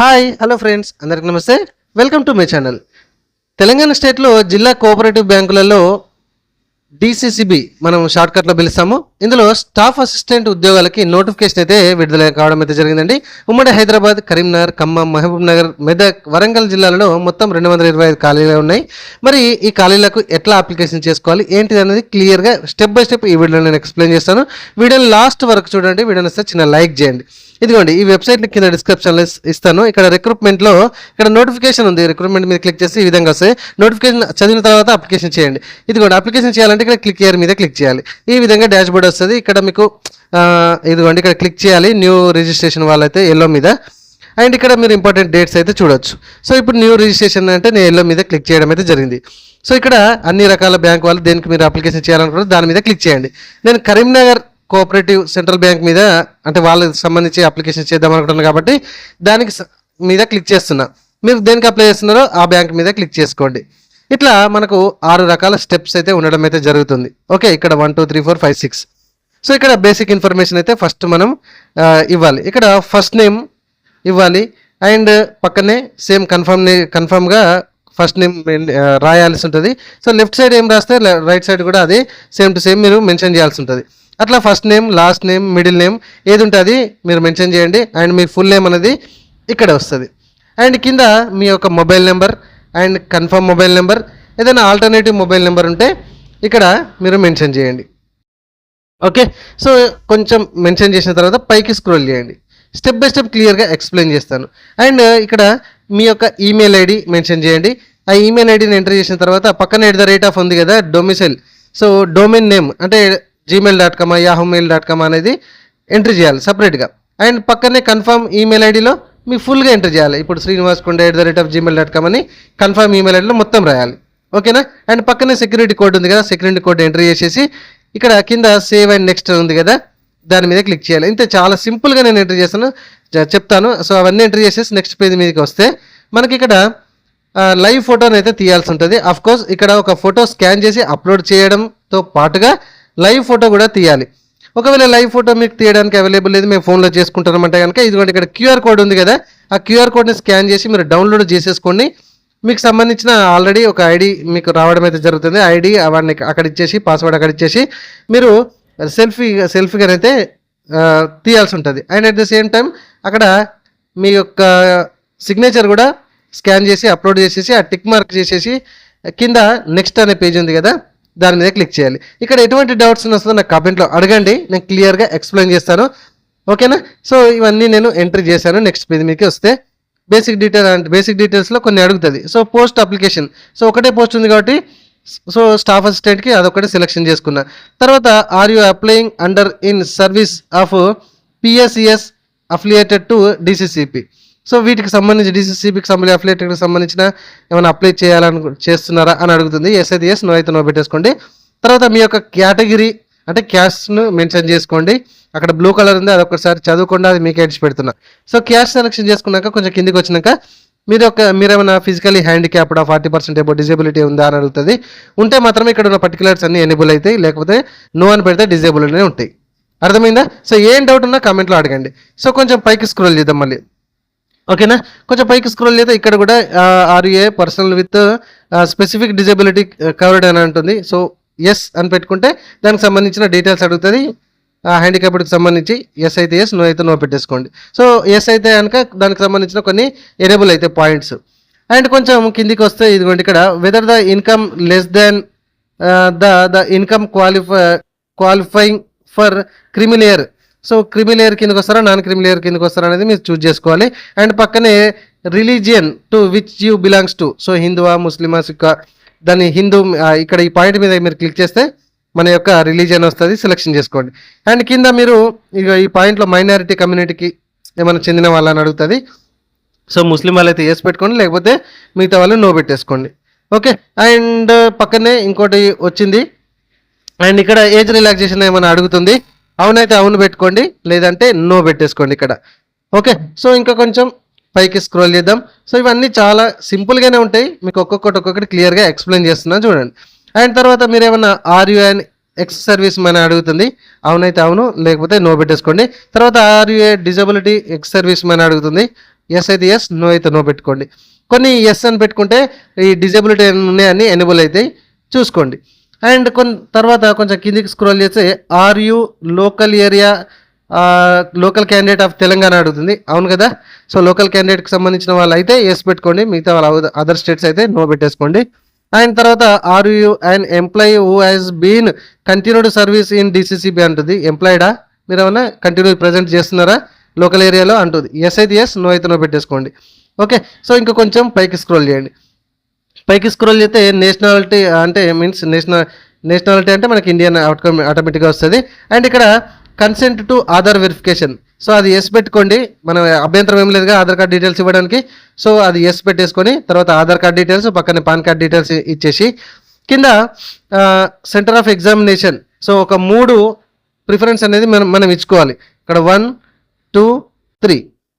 Hi hello friends అందరికి నమస్తే. Welcome to my channel. Telangana స్టేట్లో జిల్లా కోఆపరేటివ్ బ్యాంకులలో డిసిసిబి మనం షార్ట్కట్లో పిలుస్తాము. ఇందులో స్టాఫ్ అసిస్టెంట్ ఉద్యోగాలకి నోటిఫికేషన్ అయితే విడుదల కావడం అయితే జరిగిందండి. ఉమ్మడి హైదరాబాద్ కరీంనగర్ ఖమ్మం మహబూబ్ నగర్ మెదక్ వరంగల్ జిల్లాలలో మొత్తం రెండు వందల ఇరవై ఐదు ఖాళీలు ఉన్నాయి. మరి ఈ ఖాళీలకు ఎట్లా అప్లికేషన్ చేసుకోవాలి? ఏంటిది అనేది క్లియర్గా స్టెప్ బై స్టెప్ ఈ వీడియోలో నేను ఎక్స్ప్లెయిన్ చేస్తాను. వీడియోని లాస్ట్ వరకు చూడండి. వీడియోని వస్తే చిన్న లైక్ చేయండి. ఇదిగోండి ఈ వెబ్సైట్ కింద డిస్క్రిప్షన్లో ఇస్తాను. ఇక్కడ రిక్రూట్మెంట్లో ఇక్కడ నోటిఫికేషన్ ఉంది. రిక్రూట్మెంట్ మీద క్లిక్ చేసి ఈ విధంగా వస్తాయి నోటిఫికేషన్ చదివిన తర్వాత అప్లికేషన్ చేయండి. ఇదిగోండి అప్లికేషన్ చేయాలంటే ఇక్కడ క్లిక్ చేయర్ మీద క్లిక్ చేయాలి. ఈ విధంగా డాష్ బోర్డ్ వస్తుంది. ఇక్కడ మీకు ఇదిగోండి ఇక్కడ క్లిక్ చేయాలి. న్యూ రిజిస్ట్రేషన్ వాళ్ళైతే ఎల్లో మీద. అండ్ ఇక్కడ మీరు ఇంపార్టెంట్ డేట్స్ అయితే చూడొచ్చు. సో ఇప్పుడు న్యూ రిజిస్ట్రేషన్ అంటే నేను ఎల్లో మీద క్లిక్ చేయడం అయితే జరిగింది. సో ఇక్కడ అన్ని రకాల బ్యాంక్ వాళ్ళు దేనికి మీరు అప్లికేషన్ చేయాలనుకుంటే దాని మీద క్లిక్ చేయండి. నేను కరీంనగర్ కోఆపరేటివ్ సెంట్రల్ బ్యాంక్ మీద అంటే వాళ్ళకి సంబంధించి అప్లికేషన్ చేద్దాం అనుకుంటున్నాను కాబట్టి దానికి మీద క్లిక్ చేస్తున్నా. మీరు దేనికి అప్లై చేస్తున్నారో ఆ బ్యాంక్ మీద క్లిక్ చేసుకోండి. ఇట్లా మనకు ఆరు రకాల స్టెప్స్ అయితే ఉండడం అయితే జరుగుతుంది. ఓకే ఇక్కడ one two three four five six. So ఇక్కడ బేసిక్ ఇన్ఫర్మేషన్ అయితే ఫస్ట్ మనం ఇవ్వాలి. ఇక్కడ ఫస్ట్ నేమ్ ఇవ్వాలి. అండ్ పక్కనే సేమ్ కన్ఫర్మ్ కన్ఫర్మ్గా ఫస్ట్ నేమ్ రాయాల్సి ఉంటుంది. సో లెఫ్ట్ సైడ్ ఏం రాస్తే రైట్ సైడ్ కూడా అది సేమ్ టు సేమ్ మీరు మెన్షన్ చేయాల్సి ఉంటుంది. అట్లా first name last name middle name ఏది ఉంటుంది మీరు మెన్షన్ చేయండి. అండ్ మీ ఫుల్ నేమ్ అనేది ఇక్కడ వస్తుంది. అండ్ కింద మీ యొక్క mobile number and confirm mobile number. ఏదైనా ఆల్టర్నేటివ్ మొబైల్ నెంబర్ ఉంటే ఇక్కడ మీరు మెన్షన్ చేయండి. ఓకే? సో కొంచెం మెన్షన్ చేసిన తర్వాత పైకి స్క్రోల్ చేయండి. స్టెప్ బై స్టెప్ క్లియర్గా ఎక్స్ప్లెయిన్ చేస్తాను. అండ్ uh, ఇక్కడ మీ యొక్క ఈమెయిల్ ఐడి మెన్షన్ చేయండి. ఆ ఈమెయిల్ ఐడిని ఎంటర్ చేసిన తర్వాత పక్కన ఎట్ ద రేట్ ఆఫ్ ఉంది కదా డొమిసైల్. సో డొమైన్ నేమ్ అంటే Gmail dot com Yahoo mail dot com అనేది ఎంట్రీ చేయాలి సపరేట్గా. అండ్ పక్కనే కన్ఫర్మ్ ఈమెయిల్ ఐడిలో మీ ఫుల్గా ఎంటర్ చేయాలి. ఇప్పుడు Srinivas Konda at the rate of Gmail dot com అని కన్ఫర్మ్ ఈమెయిల్ ఐడిలో మొత్తం రాయాలి. ఓకేనా? అండ్ పక్కనే సెక్యూరిటీ కోడ్ ఉంది కదా సెక్యూరిటీ కోడ్ ఎంటర్ చేసేసి ఇక్కడ కింద సేవ్ అండ్ నెక్స్ట్ ఉంది కదా దాని మీద క్లిక్ చేయాలి. ఇంతే చాలా సింపుల్గా నేను ఎంటర్ చేస్తాను. చెప్తాను. సో అవన్నీ ఎంటర్ చేసేసి నెక్స్ట్ పేజ్ మీదకి వస్తే మనకి ఇక్కడ లైవ్ ఫోటోని అయితే తీయాల్సి ఉంటుంది. అఫ్ కోర్స్ ఇక్కడ ఒక ఫోటో స్కాన్ చేసి అప్లోడ్ చేయడంతో పాటుగా లైవ్ ఫోటో కూడా తీయాలి. ఒకవేళ లైవ్ ఫోటో మీకు తీయడానికి అవైలబుల్ లేదు మేము ఫోన్లో చేసుకుంటామంటే కనుక ఇదిగోండి ఇక్కడ క్యూఆర్ కోడ్ ఉంది కదా ఆ క్యూఆర్ కోడ్ని స్కాన్ చేసి మీరు డౌన్లోడ్ చేసేసుకోండి. మీకు సంబంధించిన ఆల్రెడీ ఒక ఐడి మీకు రావడం అయితే జరుగుతుంది. ఐడి అవన్నీ అక్కడ ఇచ్చేసి పాస్వర్డ్ అక్కడ ఇచ్చేసి మీరు సెల్ఫీ సెల్ఫీగానైతే తీయాల్సి ఉంటుంది. And at the same time అక్కడ మీ యొక్క సిగ్నేచర్ కూడా స్కాన్ చేసి అప్లోడ్ చేసేసి ఆ టిక్ మార్క్ చేసేసి కింద నెక్స్ట్ అనే పేజ్ ఉంది కదా దాని మీద క్లిక్ చేయాలి. ఇక్కడ ఎటువంటి డౌట్స్ వస్తుందో నాకు కామెంట్లో అడగండి. నేను క్లియర్గా ఎక్స్ప్లెయిన్ చేస్తాను. ఓకేనా సో ఇవన్నీ నేను ఎంట్రీ చేశాను. నెక్స్ట్ పేజ్ మీదకి వస్తే బేసిక్ డీటెయిల్ అంటే బేసిక్ డీటెయిల్స్లో కొన్ని అడుగుతుంది. సో పోస్ట్ అప్లికేషన్ సో ఒకటే పోస్ట్ ఉంది కాబట్టి సో స్టాఫ్ అసిస్టెంట్కి అదొకటి సెలెక్షన్ చేసుకున్నా. తర్వాత are you applying under in service of PSES affiliated to DCCP so వీటికి సంబంధించి డిసిసిబికి సంబంధించి అఫిలేటెడ్కి సంబంధించిన ఏమైనా అప్లై చేయాలను చేస్తున్నారా అని అడుగుతుంది. ఎస్ అయితే ఎస్ నో అయితే నో పెట్టేసుకోండి. తర్వాత మీ యొక్క కేటగిరీ అంటే క్యాస్ట్ను మెన్షన్ చేసుకోండి. అక్కడ బ్లూ కలర్ ఉంది అది ఒకసారి చదువుకుండా అది మీకు ఎడిచి పెడుతున్నా. సో క్యాస్ట్ సెలెక్షన్ చేసుకున్నాక కొంచెం కిందికి వచ్చినాక మీరు ఒక మీరేమైనా ఫిజికలీ హ్యాండిక్యాప్డ్ ఫార్టీ పర్సెంట్ ఏమో డిజేబిలిటీ ఉందా అని అడుగుతుంది. ఉంటే మాత్రమే ఇక్కడ ఉన్న పర్టికులర్స్ అన్ని ఎనేబుల్ అవుతాయి లేకపోతే నో అని పెడితే డిజేబుల్ అనే ఉంటాయి. అర్థమైందా? సో ఏం డౌట్ ఉన్నా కామెంట్లో అడగండి. సో కొంచెం పైకి స్క్రోల్ చేద్దాం మళ్ళీ. ఓకేనా? కొంచెం పైకి స్క్రోల్ చేస్తే ఇక్కడ కూడా are a personal with specific disability covered అని ఉంటుంది. సో ఎస్ అని పెట్టుకుంటే దానికి సంబంధించిన డీటెయిల్స్ అడుగుతుంది. హ్యాండిక్యాప్డ్కి సంబంధించి ఎస్ అయితే ఎస్ నో అయితే నో పెట్టేసుకోండి. సో ఎస్ అయితే కనుక దానికి సంబంధించిన కొన్ని ఎనేబుల్ అయితే పాయింట్స్ అండ్ కొంచెం కిందికి వస్తే ఇదిగోండి ఇక్కడ whether the income less than the the income qualify qualifying for creamy layer so creamy layer కిందకి వస్తారా నాన్ క్రిమిలియర్ కిందకి వస్తారా అనేది మీరు చూజ్ చేసుకోవాలి. అండ్ పక్కనే religion to which you belongs to. So హిందువా ముస్లిమా సిక్కా దాన్ని హిందూ ఇక్కడ ఈ పాయింట్ మీద మీరు క్లిక్ చేస్తే మన యొక్క రిలీజియన్ వస్తుంది సెలెక్షన్ చేసుకోండి. అండ్ కింద మీరు ఇక ఈ పాయింట్లో మైనారిటీ కమ్యూనిటీకి ఏమైనా చెందిన వాళ్ళని అడుగుతుంది. సో ముస్లిం వాళ్ళైతే వేసి పెట్టుకోండి లేకపోతే మిగతా వాళ్ళు నో పెట్టేసుకోండి. ఓకే అండ్ పక్కనే ఇంకోటి వచ్చింది. అండ్ ఇక్కడ ఏజ్ రిలాక్సేషన్ ఏమైనా అడుగుతుంది? అవునైతే అవును పెట్టుకోండి లేదంటే నో పెట్టేసుకోండి ఇక్కడ. ఓకే సో ఇంకా కొంచెం పైకి స్క్రోల్ చేద్దాం. సో ఇవన్నీ చాలా సింపుల్గానే ఉంటాయి. మీకు ఒక్కొక్కటి ఒక్కొక్కటి క్లియర్గా ఎక్స్ప్లెయిన్ చేస్తున్నాను చూడండి. అండ్ తర్వాత మీరు ఏమన్నా ఆర్యుఎన్ అండ్ ఎక్స్ సర్వీస్ మన అడుగుతుంది. అవునైతే అవును లేకపోతే నో పెట్టేసుకోండి. తర్వాత ఆర్యుఏ డిజబిలిటీ ఎక్స్ సర్వీస్ మన అడుగుతుంది. ఎస్ అయితే ఎస్ నో అయితే నో పెట్టుకోండి. కొన్ని ఎస్ అని పెట్టుకుంటే ఈ డిజబిలిటీ ఉన్నాయని ఎనేబుల్ అవుతాయి. చూసుకోండి. అండ్ కొన్ని తర్వాత కొంచెం కిందికి స్క్రోల్ చేస్తే are you local area local candidate of Telangana అడుగుతుంది. అవును కదా? సో లోకల్ క్యాండిడేట్కి సంబంధించిన వాళ్ళు అయితే ఎస్ పెట్టుకోండి. మిగతా వాళ్ళ అదర్ స్టేట్స్ అయితే నో పెట్టేసుకోండి. అండ్ తర్వాత are you and employee who has been continued service in DCCB అంటుంది. ఎంప్లాయిడా మీరు ఏమైనా కంటిన్యూ ప్రజెంట్ చేస్తున్నారా? లోకల్ ఏరియాలో అంటుంది. ఎస్ అయితే ఎస్ నో అయితే నో పెట్టేసుకోండి. ఓకే? సో ఇంకా కొంచెం పైకి స్క్రోల్ చేయండి. పైకి స్క్రోల్ చేస్తే నేషనాలిటీ అంటే మీన్స్ నేషనల్ నేషనాలిటీ అంటే మనకి ఇండియన్ అవుట్కమ్ ఆటోమేటిక్గా వస్తుంది. అండ్ ఇక్కడ consent to Aadhaar verification so అది ఎస్ పెట్టుకోండి. మన అభ్యంతరం ఏం లేదుగా ఆధార్ కార్డ్ డీటెయిల్స్ ఇవ్వడానికి. సో అది ఎస్ పెట్టేసుకొని తర్వాత ఆధార్ కార్డ్ డీటెయిల్స్ పక్కన పాన్ కార్డ్ డీటెయిల్స్ ఇచ్చేసి. కింద సెంటర్ ఆఫ్ ఎగ్జామినేషన్ సో ఒక మూడు ప్రిఫరెన్స్ అనేది మనం మనం ఇచ్చుకోవాలి. ఇక్కడ వన్ టూ త్రీ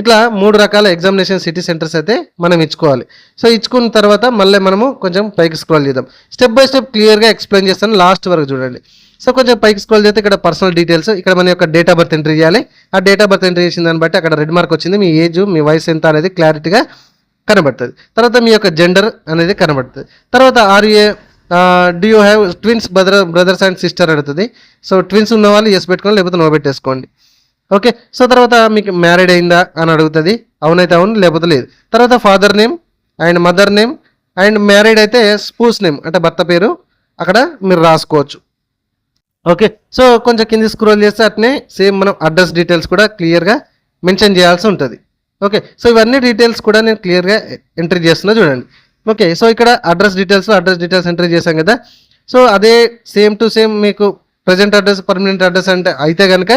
ఇట్లా మూడు రకాల ఎగ్జామినేషన్ సిటీ సెంటర్స్ అయితే మనం ఇచ్చుకోవాలి. సో ఇచ్చుకున్న తర్వాత మళ్ళీ మనము కొంచెం పైకి స్క్రోల్ చేద్దాం. స్టెప్ బై స్టెప్ క్లియర్గా ఎక్స్ప్లెయిన్ చేస్తాను లాస్ట్ వరకు చూడండి. సో కొంచెం పైకి స్క్రోల్ చేస్తే ఇక్కడ పర్సనల్ డీటెయిల్స్ ఇక్కడ మన యొక్క డేట్ ఆఫ్ బర్త్ ఎంట్రీ చేయాలి. ఆ డేట్ ఆఫ్ బర్త్ ఎంట్రీ చేసిన దాన్ని బట్టి అక్కడ రెడ్ మార్క్ వచ్చింది. మీ ఏజ్ మీ వయసు ఎంత అనేది క్లారిటీగా కనబడుతుంది. తర్వాత మీ యొక్క జెండర్ అనేది కనబడుతుంది. తర్వాత RA do you have twins brother brothers and sister అడుగుతుంది. సో ట్విన్స్ ఉన్న వాళ్ళు ఎస్ పెట్టుకోండి లేకపోతే నో పెట్టేసుకోండి. ఓకే సో తర్వాత మీకు మ్యారీడ్ అయిందా అని అడుగుతుంది. అవునైతే అవును లేకపోతే లేదు. తర్వాత father name and mother name and married అయితే స్పూస్ నేమ్ అంటే భర్త పేరు. అక్కడ మీరు రాసుకోవచ్చు. ఓకే సో కొంచెం కింది స్క్రోల్ చేస్తే అట్నే సేమ్ మనం అడ్రస్ డీటెయిల్స్ కూడా క్లియర్గా మెన్షన్ చేయాల్సి ఉంటుంది. ఓకే సో ఇవన్నీ డీటెయిల్స్ కూడా నేను క్లియర్గా ఎంట్రీ చేస్తున్నా చూడండి. ఓకే సో ఇక్కడ address details address details entry చేశాం కదా. సో అదే సేమ్ టు సేమ్ మీకు ప్రజెంట్ అడ్రస్ పర్మనెంట్ అడ్రస్ అంటే అయితే కనుక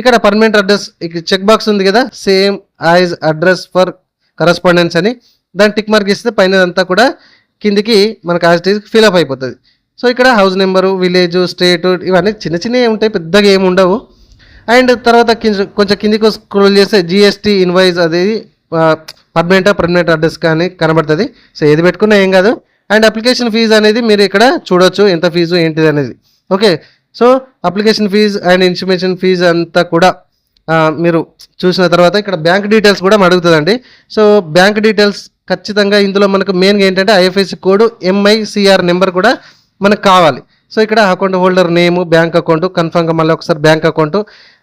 ఇక్కడ పర్మనెంట్ అడ్రస్ చెక్ బాక్స్ ఉంది కదా same as address for correspondence అని. దాన్ని టిక్ మార్క్ ఇస్తే పైన అంతా కూడా కిందికి మనకు యాజ్ ఇట్ ఫిల్ అయిపోతుంది. సో ఇక్కడ హౌస్ నెంబరు విలేజ్ స్టేట్ ఇవన్నీ చిన్న చిన్నవి ఉంటాయి పెద్దగా ఏమి ఉండవు. అండ్ తర్వాత కొంచెం కిందికి స్క్రోల్ చేస్తే జిఎస్టీ ఇన్వాయిస్ అది పర్మనెంట్ పర్మనెంట్ అడ్రస్ కానీ కనబడుతుంది. సో ఏది పెట్టుకున్నా ఏం కాదు. అండ్ అప్లికేషన్ ఫీజు అనేది మీరు ఇక్కడ చూడొచ్చు ఎంత ఫీజు ఏంటిది అనేది. Okay so application fee and intimation fee అంతా కూడా మీరు చూసిన తర్వాత ఇక్కడ బ్యాంక్ డీటెయిల్స్ కూడా అడుగుతుందండి. సో బ్యాంక్ డీటెయిల్స్ ఖచ్చితంగా ఇందులో మనకు మెయిన్గా ఏంటంటే ఐఎఫ్ఎస్సి కోడ్ ఎంఐసిఆర్ నెంబర్ కూడా మనకు కావాలి. సో ఇక్కడ account holder name bank account కన్ఫర్మ్గా మళ్ళీ ఒకసారి బ్యాంక్ అకౌంట్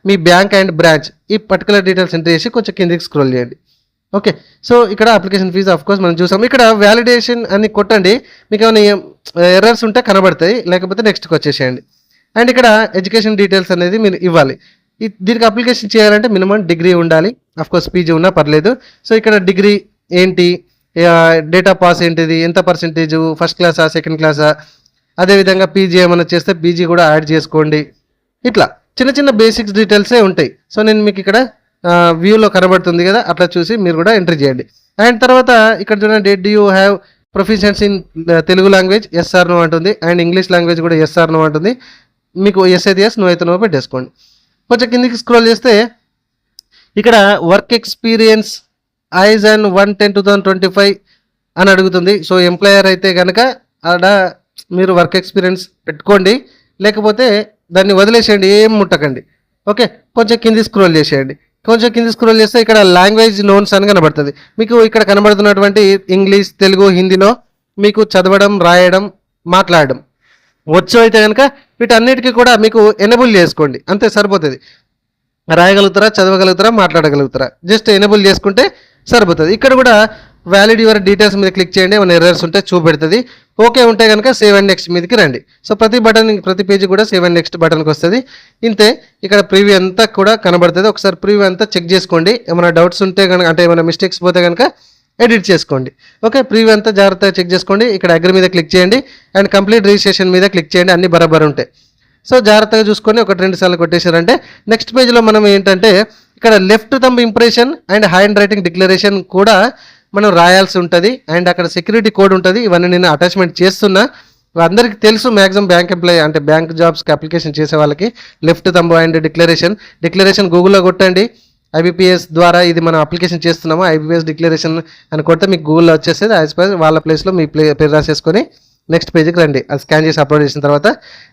మీ బ్యాంక్ అండ్ బ్రాంచ్ ఈ పర్టికులర్ డీటెయిల్స్ ఎంటర్ చేసి కొంచెం కిందికి స్క్రోల్ చేయండి. ఓకే. సో ఇక్కడ అప్లికేషన్ ఫీజు ఆఫ్ కోర్స్ మనం చూసాం. ఇక్కడ వ్యాలిడేషన్ అని కొట్టండి. మీకు ఏమైనా ఎర్రర్స్ ఉంటే కనబడతాయి. లేకపోతే నెక్స్ట్కి వచ్చేసేయండి. అండ్ ఇక్కడ ఎడ్యుకేషన్ డీటెయిల్స్ అనేది మీరు ఇవ్వాలి. దీనికి అప్లికేషన్ చేయాలంటే మినిమం డిగ్రీ ఉండాలి. అఫ్ కోర్స్ పీజీ ఉన్నా పర్లేదు. సో ఇక్కడ డిగ్రీ ఏంటి? డేట్ ఆఫ్ పాస్ ఏంటిది? ఎంత పర్సెంటేజ్ ఫస్ట్ క్లాసా సెకండ్ క్లాసా అదేవిధంగా పీజీ ఏమైనా చేస్తే పీజీ కూడా యాడ్ చేసుకోండి. ఇట్లా. చిన్న చిన్న బేసిక్స్ డీటెయిల్సే ఉంటాయి. సో నేను మీకు ఇక్కడ వ్యూలో కనబడుతుంది కదా అట్లా చూసి మీరు కూడా ఎంట్రీ చేయండి. అండ్ తర్వాత ఇక్కడ చూడండి did you have proficiency in Telugu language ఎస్ఆర్ను అంటుంది. అండ్ ఇంగ్లీష్ లాంగ్వేజ్ కూడా ఎస్ఆర్ను అంటుంది. మీకు ఎస్ అయితే ఎస్ నో అయితే నో పెట్టేసుకోండి. కొంచెం కిందికి స్క్రోల్ చేస్తే ఇక్కడ work experience is and one ten two thousand twenty five అని అడుగుతుంది. సో ఎంప్లాయర్ అయితే కనుక ఆడ మీరు వర్క్ ఎక్స్పీరియన్స్ పెట్టుకోండి. లేకపోతే దాన్ని వదిలేసేయండి ఏం ముట్టకండి. ఓకే కొంచెం కింది స్క్రోల్ చేసేయండి. కొంచెం కింది స్క్రోల్ చేస్తే ఇక్కడ లాంగ్వేజ్ నోన్స్ అని కనబడుతుంది. మీకు ఇక్కడ కనబడుతున్నటువంటి ఇంగ్లీష్ తెలుగు హిందీలో మీకు చదవడం రాయడం మాట్లాడడం. వచ్చు అయితే కనుక వీటన్నిటికీ కూడా మీకు ఎనబుల్ చేసుకోండి. అంతే సరిపోతుంది. రాయగలుగుతారా చదవగలుగుతారా మాట్లాడగలుగుతారా? జస్ట్ ఎనేబుల్ చేసుకుంటే సరిపోతుంది. ఇక్కడ కూడా వ్యాలిడ్ యువర్ డీటెయిల్స్ మీద క్లిక్ చేయండి. ఏమైనా ఎర్రర్స్ ఉంటే చూపెడుతుంది. ఓకే ఉంటే కనుక సేవ్ అండ్ నెక్స్ట్ మీదకి రండి. సో ప్రతి బటన్ ప్రతి పేజీ కూడా సేవ్ అండ్ నెక్స్ట్ బటన్కి వస్తుంది. ఇంతే ఇక్కడ ప్రివ్యూ అంతా కూడా కనబడుతుంది. ఒకసారి ప్రివ్యూ అంతా చెక్ చేసుకోండి. ఏమైనా డౌట్స్ ఉంటే కనుక అంటే ఏమైనా మిస్టేక్స్ పోతే కనుక ఎడిట్ చేసుకోండి. ఓకే ప్రీవ్యూ అంతా జాగ్రత్తగా చెక్ చేసుకోండి. ఇక్కడ అగ్రి మీద క్లిక్ చేయండి. అండ్ కంప్లీట్ రిజిస్ట్రేషన్ మీద క్లిక్ చేయండి. అన్ని బరాబర్ ఉంటాయి. సో జాగ్రత్తగా చూసుకొని ఒకటి రెండు సార్లు కొట్టేశారంటే నెక్స్ట్ పేజ్లో మనం ఏంటంటే ఇక్కడ left thumb impression and handwriting declaration కూడా మనం రాయాల్సి ఉంటుంది. అండ్ అక్కడ సెక్యూరిటీ కోడ్ ఉంటుంది. ఇవన్నీ నేను అటాచ్మెంట్ చేస్తున్నా. అందరికీ తెలుసు మ్యాక్సిమం బ్యాంక్ ఎంప్లాయీ అంటే బ్యాంక్ జాబ్స్కి అప్లికేషన్ చేసే వాళ్ళకి left thumb and declaration. Declaration గూగుల్లో కొట్టండి. ఐబీపీఎస్ ద్వారా ఇది మనం అప్లికేషన్ చేస్తున్నాము ఐబీపీఎస్ డిక్లరేషన్ అని కొడితే మీకు గూగుల్లో వచ్చేసేది. యాజ్ పర్ వాళ్ళ ప్లేస్లో మీ ప్లే పేరు రాసేసుకొని నెక్స్ట్ పేజీకి రండి. అది స్కాన్ చేసి అప్లోడ్ చేసిన తర్వాత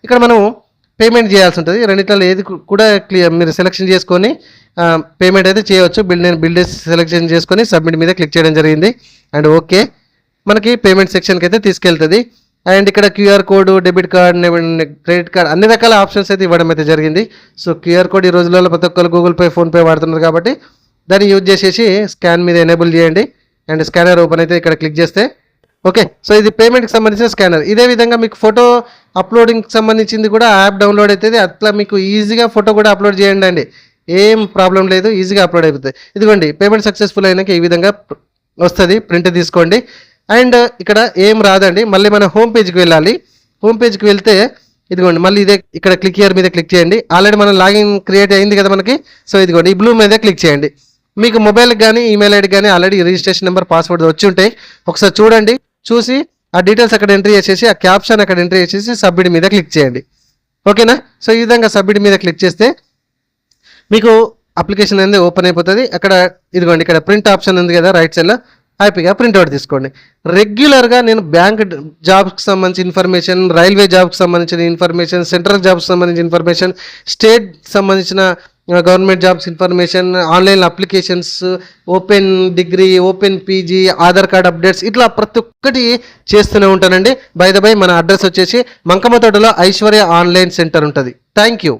ఇక్కడ మనం పేమెంట్ చేయాల్సి ఉంటుంది. రెండిట్లో ఏది కూడా క్లియర్ మీరు సెలెక్షన్ చేసుకొని పేమెంట్ అయితే చేయవచ్చు. బిల్ నేను బిల్ సెలెక్షన్ చేసుకొని సబ్మిట్ మీద క్లిక్ చేయడం జరిగింది. అండ్ ఓకే మనకి పేమెంట్ సెక్షన్కి అయితే తీసుకెళ్తుంది. అండ్ ఇక్కడ QR code debit card credit card అన్ని రకాల ఆప్షన్స్ అయితే ఇవ్వడం అయితే జరిగింది. సో క్యూఆర్ కోడ్ ఈ రోజులలో ప్రతి ఒక్కరు గూగుల్ పే ఫోన్పే వాడుతున్నారు కాబట్టి దాన్ని యూజ్ చేసేసి స్కాన్ మీద ఎనేబుల్ చేయండి. అండ్ స్కానర్ ఓపెన్ అయితే ఇక్కడ క్లిక్ చేస్తే ఓకే. సో ఇది పేమెంట్కి సంబంధించిన స్కానర్. ఇదే విధంగా మీకు ఫోటో అప్లోడింగ్కి సంబంధించింది కూడా యాప్ డౌన్లోడ్ అవుతుంది అట్లా మీకు ఈజీగా ఫోటో కూడా అప్లోడ్ చేయండి అండి. ఏం ప్రాబ్లం లేదు ఈజీగా అప్లోడ్ అయిపోతుంది. ఇదిగోండి పేమెంట్ సక్సెస్ఫుల్ అయినాక ఈ విధంగా వస్తుంది. ప్రింట్ తీసుకోండి. అండ్ ఇక్కడ ఏం రాదండి మళ్ళీ మన హోమ్ పేజ్కి వెళ్ళాలి. హోమ్ పేజ్కి వెళ్తే ఇదిగోండి మళ్ళీ ఇదే ఇక్కడ క్లిక్ ఇయర్ మీద క్లిక్ చేయండి. ఆల్రెడీ మన లాగిన్ క్రియేట్ అయింది కదా మనకి సో ఇదిగోండి ఈ బ్లూ మీద క్లిక్ చేయండి. మీకు మొబైల్కి కానీ ఈమెయిల్ ఐడి కానీ ఆల్రెడీ రిజిస్ట్రేషన్ నెంబర్ పాస్వర్డ్ వచ్చి ఉంటాయి. ఒకసారి చూడండి చూసి ఆ డీటెయిల్స్ అక్కడ ఎంట్రీ చేసేసి ఆ క్యాప్షన్ అక్కడ ఎంట్రీ చేసేసి సబ్మిట్ మీద క్లిక్ చేయండి. ఓకేనా? సో ఈ విధంగా సబ్మిట్ మీద క్లిక్ చేస్తే మీకు అప్లికేషన్ అనేది ఓపెన్ అయిపోతుంది. అక్కడ ఇదిగోండి ఇక్కడ ప్రింట్ ఆప్షన్ ఉంది కదా రైట్ సైడ్లో హ్యాపీగా ప్రింట్అవుట్ తీసుకోండి. రెగ్యులర్గా నేను బ్యాంక్ జాబ్కి సంబంధించిన ఇన్ఫర్మేషన్ రైల్వే జాబ్కి సంబంధించిన ఇన్ఫర్మేషన్ సెంట్రల్ జాబ్కి సంబంధించిన ఇన్ఫర్మేషన్ స్టేట్ సంబంధించిన government jobs information online applications open degree open PG Aadhaar card updates ఇట్లా ప్రతి ఒక్కటి చేస్తూనే ఉంటానండి. బై ద బై మన అడ్రస్ వచ్చేసి మంకమ్మతోటలో ఐశ్వర్య ఆన్లైన్ సెంటర్ ఉంటుంది. Thank you